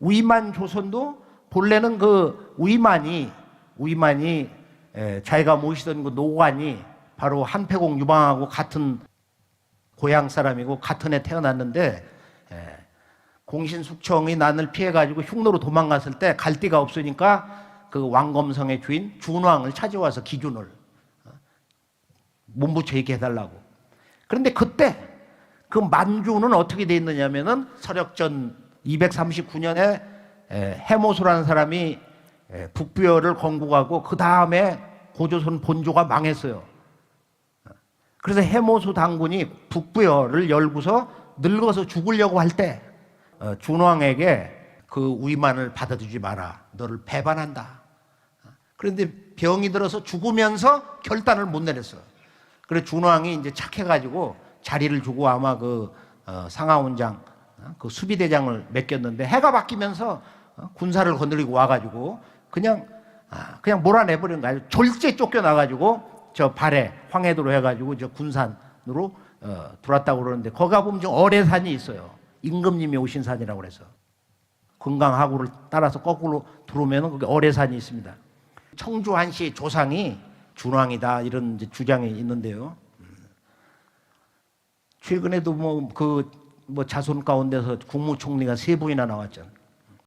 우이만 조선도 본래는 그 우이만이 우이만이 에, 자기가 모시던 그 노관이 바로 한패공 유방하고 같은 고향 사람이고 같은 해 태어났는데 에, 공신숙청이 난을 피해가지고 흉노로 도망갔을 때 갈 데가 없으니까 그 왕검성의 주인 준왕을 찾아와서 기준을 어, 몸부쳐 있게 해달라고. 그런데 그때 그 만주는 어떻게 돼 있느냐면은 서력전 239년에 해모수라는 사람이 에, 북부여를 건국하고 그 다음에 고조선 본조가 망했어요. 그래서 해모수 당군이 북부여를 열고서 늙어서 죽으려고 할때 어, 준왕에게 그 우이만을 받아주지 마라. 너를 배반한다. 그런데 병이 들어서 죽으면서 결단을 못 내렸어. 그래 준왕이 이제 착해가지고 자리를 주고 아마 그 어, 상하원장 어, 그 수비대장을 맡겼는데 해가 바뀌면서 어, 군사를 거느리고 와가지고 그냥 아, 그냥 몰아내버린 거야. 졸제 쫓겨나가지고 저 발에 황해도로 해가지고 저 군산으로 어, 들어왔다고 그러는데 거기 가보면 좀 어뢰산이 있어요. 임금님이 오신 산이라고 그래서 건강하고를 따라서 거꾸로 들어오면 거기 어뢰산이 있습니다. 청주 한시 조상이 준왕이다 이런 주장이 있는데요. 음. 최근에도 뭐 그 뭐 자손 가운데서 국무총리가 세 분이나 나왔잖아요.